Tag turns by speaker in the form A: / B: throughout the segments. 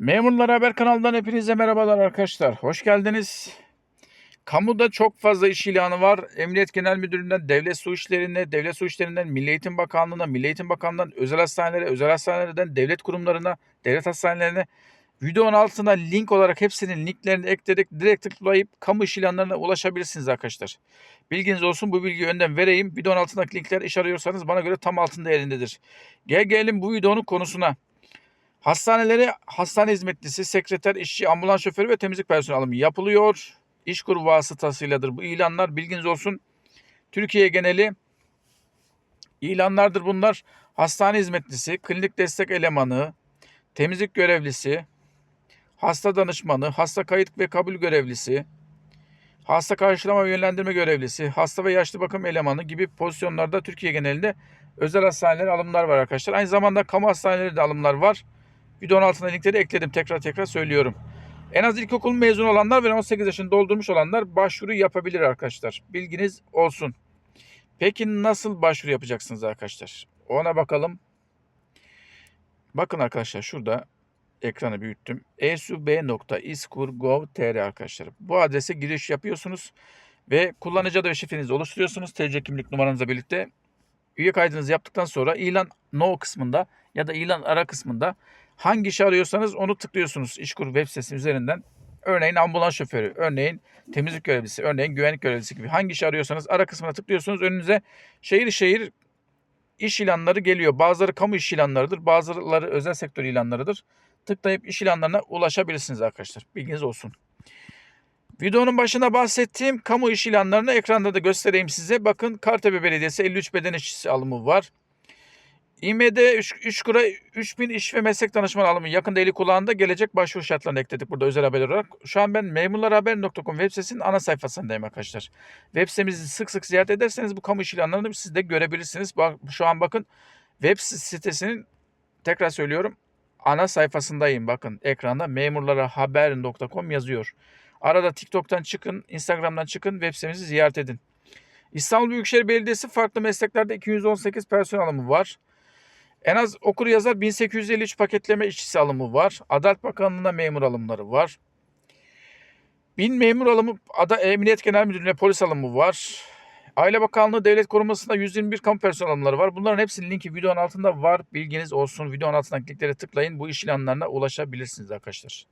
A: Memurlar Haber kanalından hepinize merhabalar arkadaşlar. Hoş geldiniz. Kamuda çok fazla iş ilanı var. Emniyet Genel Müdürlüğü'nden devlet su işlerine, devlet su işlerinden Milli Eğitim Bakanlığı'na, Milli Eğitim Bakanlığı'ndan özel hastanelere, özel hastanelerden devlet kurumlarına, devlet hastanelerine videonun altına link olarak hepsinin linklerini ekledik. Direkt tıklayıp kamu iş ilanlarına ulaşabilirsiniz arkadaşlar. Bilginiz olsun bu bilgiyi önden vereyim. Videonun altındaki linkler iş arıyorsanız bana göre tam altında yerindedir. Gel gelelim bu videonun konusuna. Hastanelere hastane hizmetlisi, sekreter, işçi, ambulans şoförü ve temizlik personeli alımı yapılıyor. İşkur vasıtasıyladır bu ilanlar. Bilginiz olsun. Türkiye geneli ilanlardır bunlar. Hastane hizmetlisi, klinik destek elemanı, temizlik görevlisi, hasta danışmanı, hasta kayıt ve kabul görevlisi, hasta karşılama ve yönlendirme görevlisi, hasta ve yaşlı bakım elemanı gibi pozisyonlarda Türkiye genelinde özel hastanelere alımlar var arkadaşlar. Aynı zamanda kamu hastaneleri de alımlar var. Videonun altına linkleri ekledim. Tekrar tekrar söylüyorum. En az ilkokul mezunu olanlar ve 18 yaşını doldurmuş olanlar başvuru yapabilir arkadaşlar. Bilginiz olsun. Peki nasıl başvuru yapacaksınız arkadaşlar? Ona bakalım. Bakın arkadaşlar şurada ekranı büyüttüm. esub.iskur.gov.tr arkadaşlar. Bu adrese giriş yapıyorsunuz ve kullanıcı adı ve şifrenizi oluşturuyorsunuz. TC kimlik numaranızla birlikte. Üye kaydınızı yaptıktan sonra ilan no kısmında ya da ilan ara kısmında hangi işi arıyorsanız onu tıklıyorsunuz İşkur web sitesi üzerinden. Örneğin ambulans şoförü, örneğin temizlik görevlisi, örneğin güvenlik görevlisi gibi hangi işi arıyorsanız ara kısmına tıklıyorsunuz. Önünüze şehir şehir iş ilanları geliyor. Bazıları kamu iş ilanlarıdır, bazıları özel sektör ilanlarıdır. Tıklayıp iş ilanlarına ulaşabilirsiniz arkadaşlar. Bilginiz olsun. Videonun başında bahsettiğim kamu iş ilanlarını ekranda da göstereyim size. Bakın Kartepe Belediyesi 53 beden işçisi alımı var. İM'de 3 kura 3000 iş ve meslek danışman alımı yakında eli kulağında gelecek başvuru şartlarını ekledik burada özel haber olarak. Şu an ben memurlarhaber.com web sitesinin ana sayfasındayım arkadaşlar. Web sitemizi sık sık ziyaret ederseniz bu kamu iş ilanlarını siz de görebilirsiniz. Bak, şu an bakın web sitesinin tekrar söylüyorum ana sayfasındayım. Bakın ekranda memurlarahaber.com yazıyor. Arada TikTok'tan çıkın, Instagram'dan çıkın, web sitemizi ziyaret edin. İstanbul Büyükşehir Belediyesi farklı mesleklerde 218 personel alımı var. En az okur yazar 1853 paketleme işçisi alımı var. Adalet Bakanlığı'na memur alımları var. 1000 memur alımı Ada Emniyet Genel Müdürlüğü'ne polis alımı var. Aile Bakanlığı Devlet Koruması'nda 121 kamu personel alımları var. Bunların hepsinin linki videonun altında var. Bilginiz olsun. Videonun altındaki linklere tıklayın. Bu iş ilanlarına ulaşabilirsiniz arkadaşlar.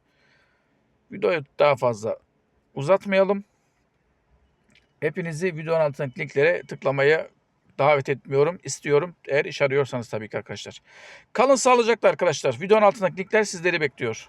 A: Videoyu daha fazla uzatmayalım. Hepinizi videonun altındaki linklere tıklamaya davet etmiyorum. istiyorum. Eğer iş arıyorsanız tabii ki arkadaşlar. Kalın sağlıcakla arkadaşlar. Videonun altındaki linkler sizleri bekliyor.